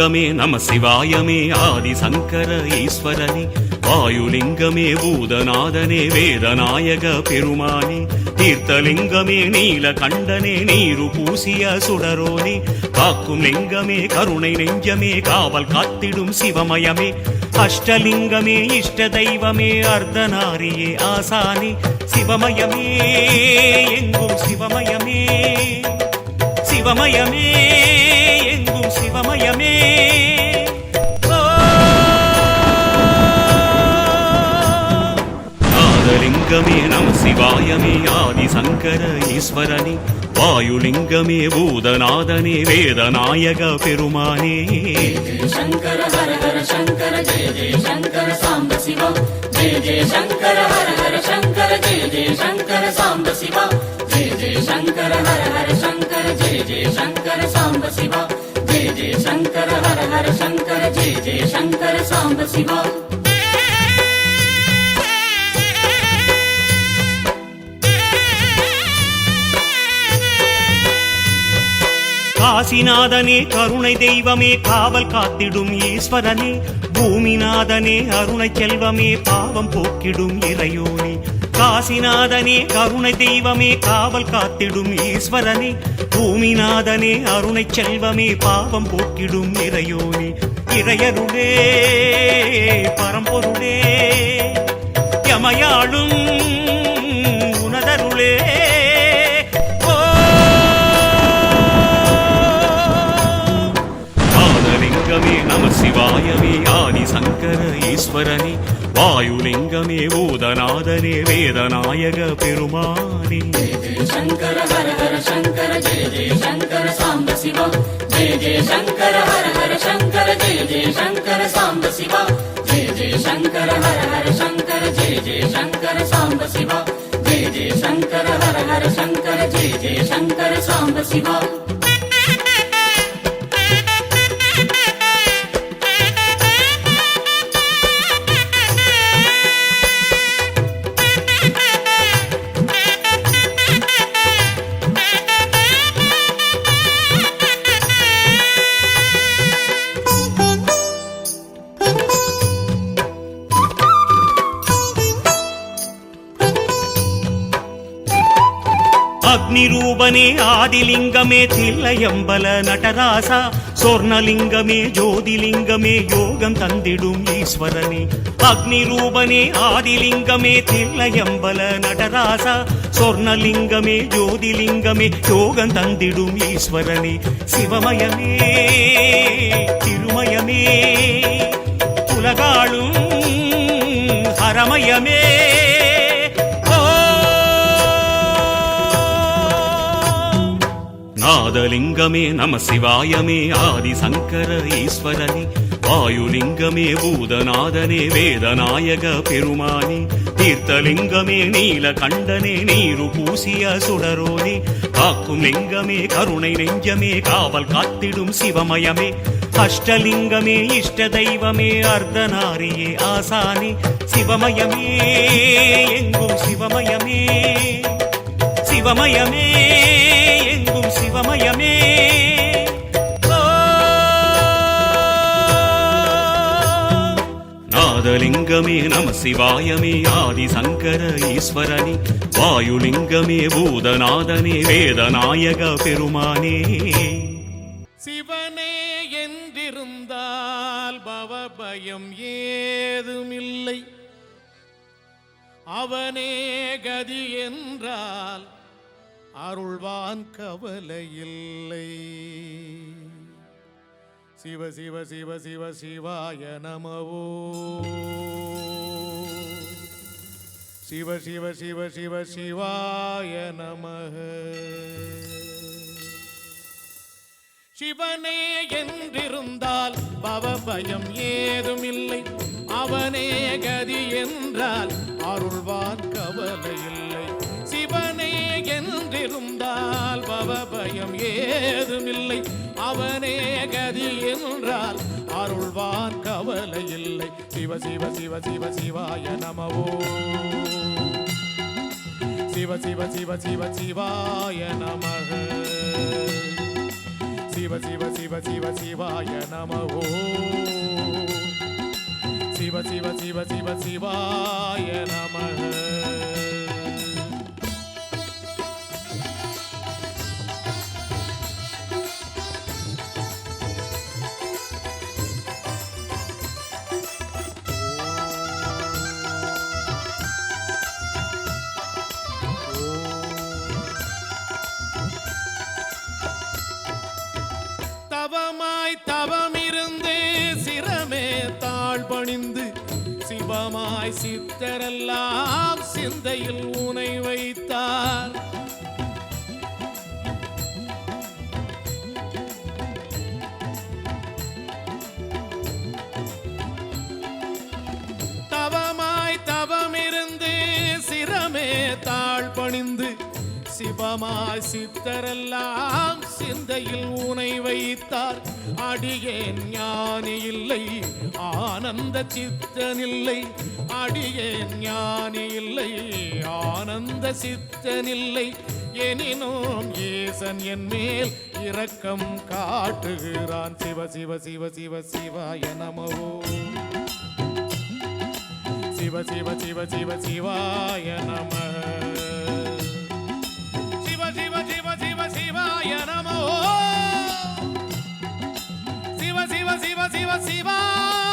லிங்கமே நம சிவாயமே ஆதி சங்கர ஈஸ்வரனே. வாயுலிங்கமே பூதநாதனே வேதநாயக பெருமானே. தீர்த்தலிங்கமே நீலகண்டனே நீரு பூசிய சுடரோனே. காக்கும் லிங்கமே கருணை நெஞ்சமே காவல் காத்திடும் சிவமயமே. அஷ்டலிங்கமே இஷ்ட தெய்வமே அர்த்தநாரியே ஆசானே. சிவமயமே எங்கும் சிவமயமே. சிவமயமே லிங்கமே நம சிவாயமே ஆதி சங்கர ஈஸ்வரனே. வாயுலிங்கமே பூதநாதனே வேதநாயக பெருமானே. சங்கர ஹர ஹர சங்கர ஜெய ஜெய சங்கர சாம்ப சிவா. ஜெய ஜெய சங்கர ஹர ஹர சங்கர ஜெய ஜெய சங்கர சாம்ப சிவா. ஜெய ஜெய சங்கர ஹர ஹர சங்கர ஜெய ஜெய சங்கர சாம்ப சிவா. ஜெய ஜெய சங்கர ஹர ஹர சங்கர ஜெய ஜெய சங்கர சாம்ப சிவா. காசிநாதனே கருணை தெய்வமே காவல் காத்திடும் ஈஸ்வரனே. பூமிநாதனே அருணை செல்வமே பாவம் போக்கிடும் இறையோனே. காசிநாதனே கருணை தெய்வமே காவல் காத்திடும் ஈஸ்வரனே. பூமிநாதனே அருணை செல்வமே பாவம் போக்கிடும் இறையோனே. இறையருளே பரம்பொருளே யமையாளும் சங்கர ஈஸ்வரனே வாயுலிங்கமே பூதநாதனே வேதநாயக பெருமானே. சங்கர ஹர ஹர சங்கர ஜெய ஜெய சங்கர சாம்ப சிவா. ஜெய ஜெய சங்கர ஹர ஹர சங்கர ஜெய ஜெய சங்கர சாம்ப சிவா. ஜெய ஜெய சங்கர ஹர ஹர சங்கர ஜெய ஜெய சங்கர சாம்ப சிவா. ஜெய ஜெய ஹர ஹர சங்கர ஜெய ஜெய சாம்ப சிவா. ఆదిలింగమే తిల్లయంబల నటరాస స్వర్ణలింగమే జ్యోతిలింగమే యోగం తందిడు ఈశ్వరని. అగ్నిరూపనే ఆదిలింగమే తిల్లయంబల నటరాస స్వర్ణలింగమే జ్యోతిలింగమే యోగం తందిడు ఈశ్వరని. శివమయమే తిరుమయమే పులగాళుం హరమయమే பாதலிங்கமே நம சிவாயமே ஆதி சங்கர ஈஸ்வரனே. வாயுலிங்கமே பூதநாதனே வேதநாயக பெருமானே. தீர்த்தலிங்கமே நீலகண்டனே நீரு பூசிய சுடரோனே. காக்கும் லிங்கமே கருணை நெஞ்சமே காவல் காத்திடும் சிவமயமே. அஷ்டலிங்கமே இஷ்ட தெய்வமே அர்த்தநாரியே ஆசானே. சிவமயமே எங்கும் சிவமயமே. சிவமயமே. சிவமயமே நாதலிங்கமே நம சிவாயமே ஆதி சங்கர ஈஸ்வரனே வாயுலிங்கமே பூதநாதனே வேதநாயக பெருமானே. சிவனே என்றிருந்தால் பவபயம் ஏதுமில்லை. அவனே கதி என்றால் அருள்வான் கவலையில்லை. சிவ சிவ சிவ சிவ சிவாய நமவோ. சிவ சிவ சிவ சிவ சிவாய நமக. சிவனே என்றிருந்தால் பவபயம் ஏதுமில்லை. அவனே கதி என்றால் அருள்வான் கவலை இல்லை சிவனே என்றிருந்தால் பவபயம் ஏதுமில்லை அவனே கதி என்றால் அருள்வான் இல்லை சிவ சிவ சிவ சிவ சிவாய நமவோ சிவ சிவ சிவ சிவ சிவாய நமக சிவ சிவ சிவ சிவ சிவாய நமவோ சிவ சிவ சிவ சிவ சிவாய நமக சித்தரெல்லாம் சிந்தையில் உனை வைத்தார். தவமாய் தவமிருந்து சிரமே தாழ் பணிந்து சிவமாய் சித்தரெல்லாம் சிந்தையில் உனை வைத்தார். அடியேன் ஞானி இல்லை ஆனந்த சித்தனில்லை அடியே ஞானி இல்லை ஆனந்த சித்தனில்லை எனினும் ஏசன் என் மேல் இரக்கம் காட்டுகிறான் சிவ சிவ சிவ சிவ சிவாய நமவோ சிவ சிவ சிவ சிவ சிவாய நம சிவ சிவ சிவ சிவ சிவாய நமோ சிவ சிவ சிவ சிவ சிவாய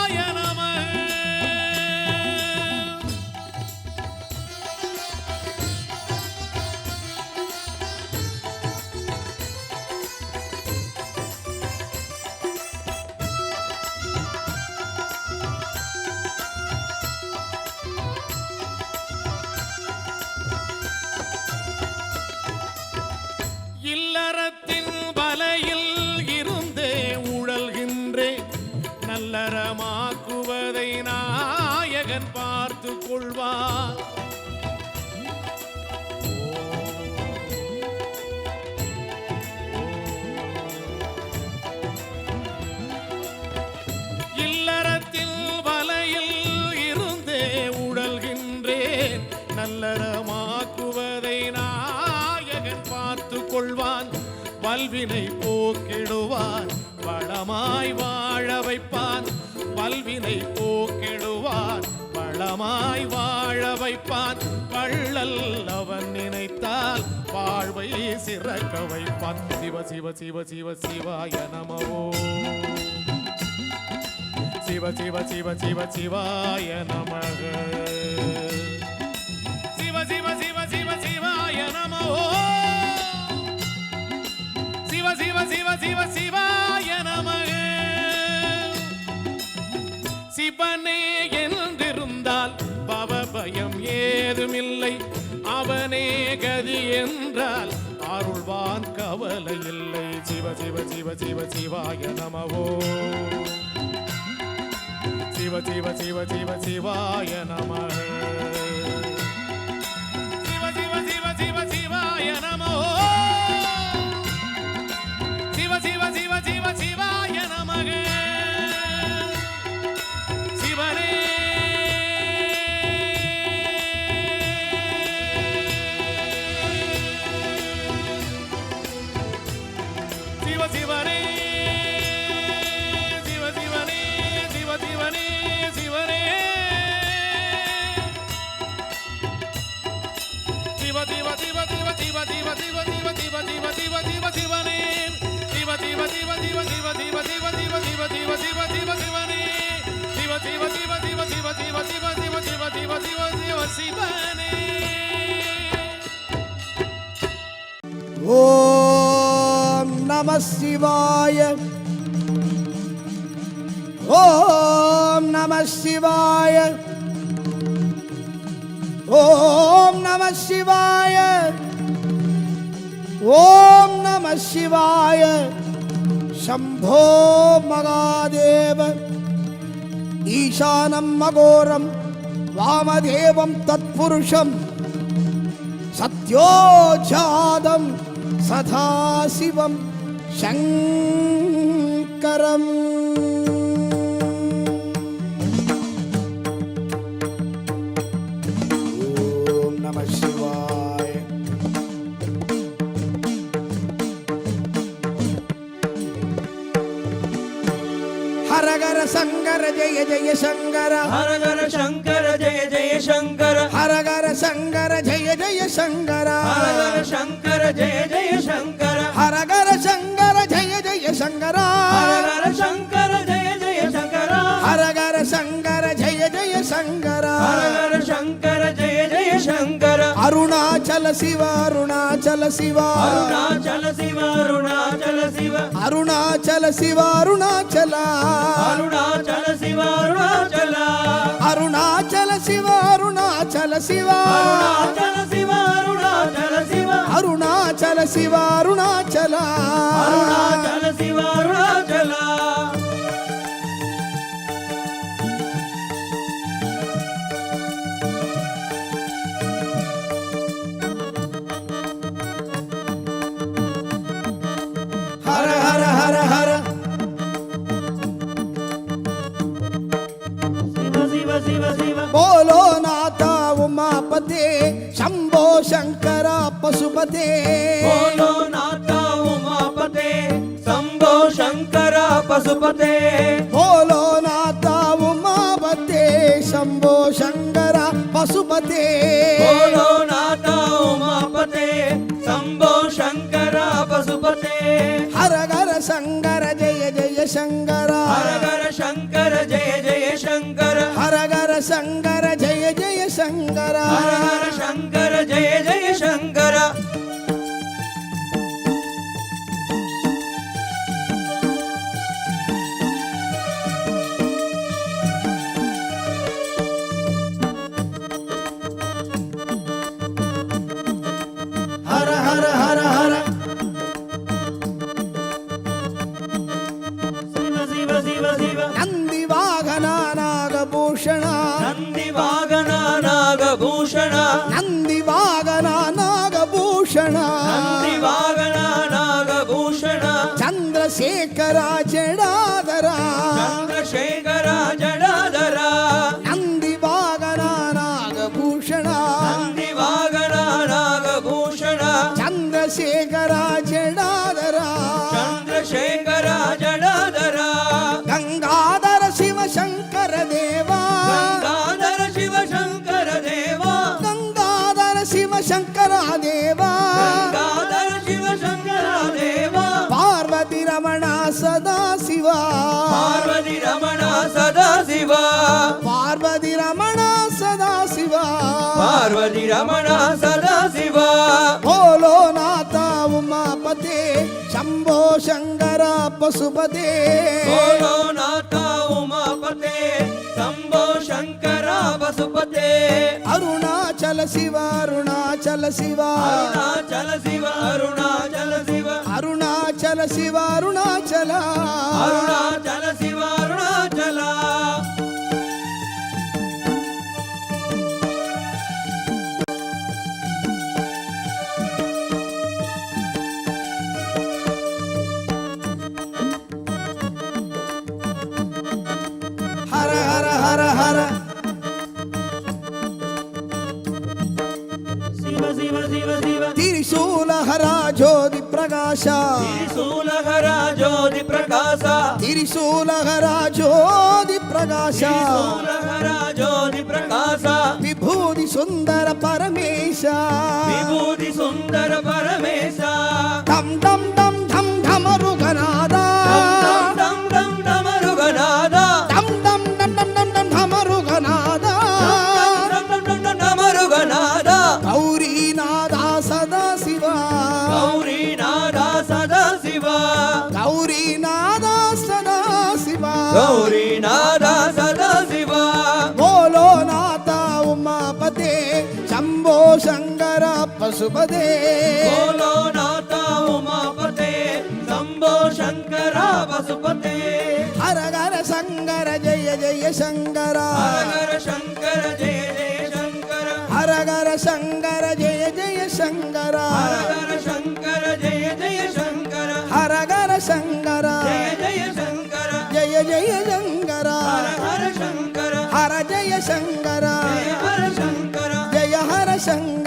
பல்வினை போக்கிடுவார் வளமாய் வாழ வைப்பான் பல்வினை போக்கிடுவார் வளமாய் வாழ வைப்பான் வள்ளல் அவன் நினைத்தால் வாழ்வை சிறக்க வைப்பான் சிவ சிவ சிவ சிவ சிவாய நமவோ. சிவ சிவ சிவ சிவ சிவாய நமக. சிவ சிவ சிவ சிவாய நமக. சிவனே என்றிருந்தால் பவபயம் ஏதுமில்லை. அவனே கதி என்றால் அருள்வான் கவலை இல்லை. சிவ சிவ சிவ சிவ சிவாய நமவோ. சிவ சிவ சிவ சிவ சிவாய நமக. சிவாய ஓம் நம சிவாய ஓம் நம சிவாய ஓம் நம சிவாய शम्भो मगादेव ईशानं मघोरं वामदेवं तत्पुरुषं सत्योजातं सदाशिवं சங்கரம் ஓம் நம சிவாய ஹரகர சங்கர ஜெய ஜெய சங்கர ஹரகர சங்கர ஜெய ஜெய சங்கர ஹரகர சங்கர ஜெய ஜெய சங்கர ஹரகர சங்கர ஜெய ஜெய சங்கர ஹரகர சங்கர சங்கரா. ஹரஹர சங்கர ஜெய ஜெய சங்கரா. ஹரஹர சங்கர ஜெய ஜெய சங்கரா. ஹரஹர சங்கர ஜெய ஜெய சங்கர. அருணாச்சல சிவ அருணாச்சல சிவ. அருணாச்சல சிவ அருணாச்சல சிவ. அருணாச்சல சிவ அருணாச்சல. அருணாச்சல சிவ அருணாச்சல. அருணாச்சல சிவ அருணாச்சல சிவ. அருணாச்சல சிவ அருணாச்சல అరుణాచల శివ అరుణాచల. అరుణాచల శివ అరుణాచల. శివ అరుణాచల అరుణాచల శివ అరుణాచల హర హర హర హర. శివ శివ శివ శివ. బోలో నాథ ఉమాపతే శంభో శంకర పశుపతే. బోలో నాథ ఉమాపతే శంభో శంకర పశుపతే. బోలో నాథ ఉమాపతే శంభో శంకర పశుపతే. బోలో నాథ ఉమాపతే శంభో శంకర పశుపతే. హరగర శంకర జయ జయ శంకర. హరహర శంకర జయ జయ శంకర. హరగర శంకర జయ జయ శంకర. ரமணா சதா சிவா பார்வதி ரமணா சதா சிவா பார்வதி ரமணா சதா சிவா போலோ நாதா உமாபதே சம்போ சங்கரா பசுபதே. போலோ நாதா உமாபதே శంకర పశుపతే అరుణాచల శివ అరుణాచల శివ. అరుణాచల శివ అరుణాచల శివ. అరుణాచల శివ అరుణాచల. అరుణాచల శివ అరుణాచల. తిరిశూలహర జ్యోతి ప్రకాశ. తిరిశూలహర జ్యోతి ప్రకాశ. తిరిశూలహర జ్యోతి ప్రకాశ. తిరిశూలహర జ్యోతి ప్రకాశ. విభూతి సుందర పరమేశ. విభూతి సుందర పరమేశ. ధమ్ ధమ్ ధమ్ ధమ్ ధమరుగనా. ಪದೇ ಬೋಲೋ ನಾಥ ಉಮಾಪತೆ ಶಂಭೋ ಶಂಕರ ವಸುಪತೆ ಹರಗರ ಶಂಕರ ಜಯ ಜಯ ಶಂಕರ ಹರಗರ ಶಂಕರ ಜಯ ಜಯ ಶಂಕರ ಹರಗರ ಶಂಕರ ಜಯ ಜಯ ಶಂಕರ ಹರಗರ ಶಂಕರ ಜಯ ಜಯ ಶಂಕರ ಹರಗರ ಶಂಕರ ಜಯ ಜಯ ಶಂಕರ ಜಯ ಜಯ ಶಂಕರ ಹರ ಶಂಕರ ಹರ ಜಯ ಶಂಕರ ಜಯ ಹರ ಶಂಕರ ಜಯ ಹರ ಶಂಕರ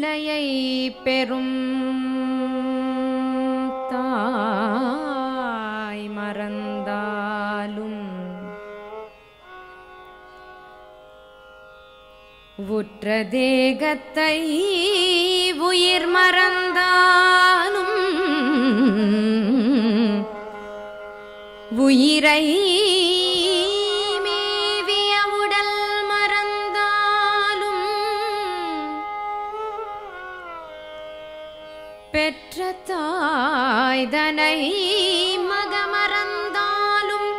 பிள்ளையை பெறும் தாய் மறந்தாலும் உற்ற தேகத்தை உயிர் மறந்தாலும் உயிரை தாய்தனை மகமறந்தாலும்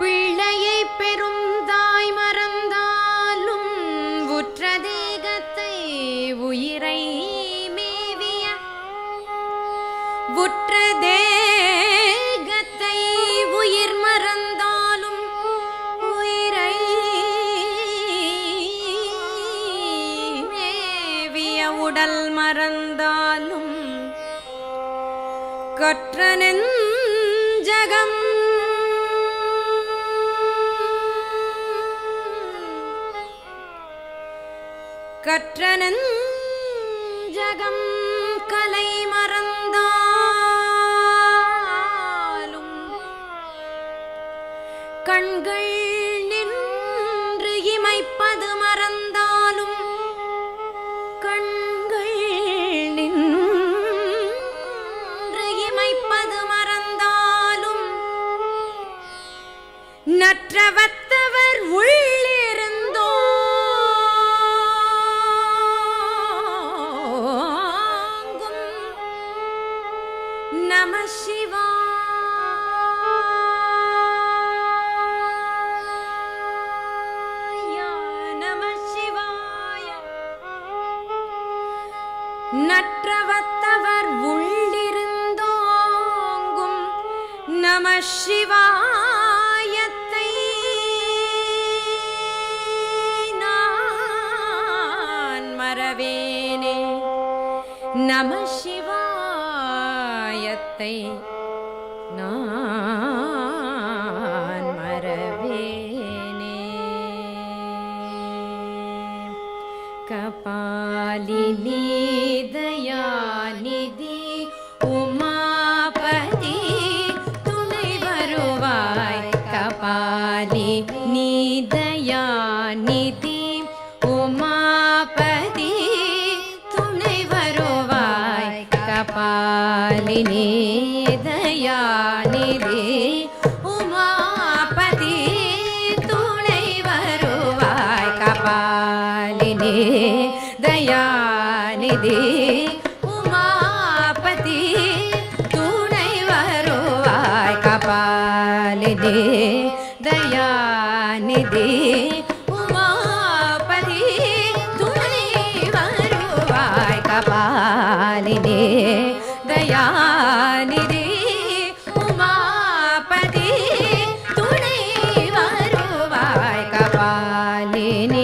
பிள்ளையை பெறும் தாய் மறந்தாலும் உற்ற தேகத்தை உயிரை மேவிய உற்ற ജഗം കത്രനെഞ്ച We. रे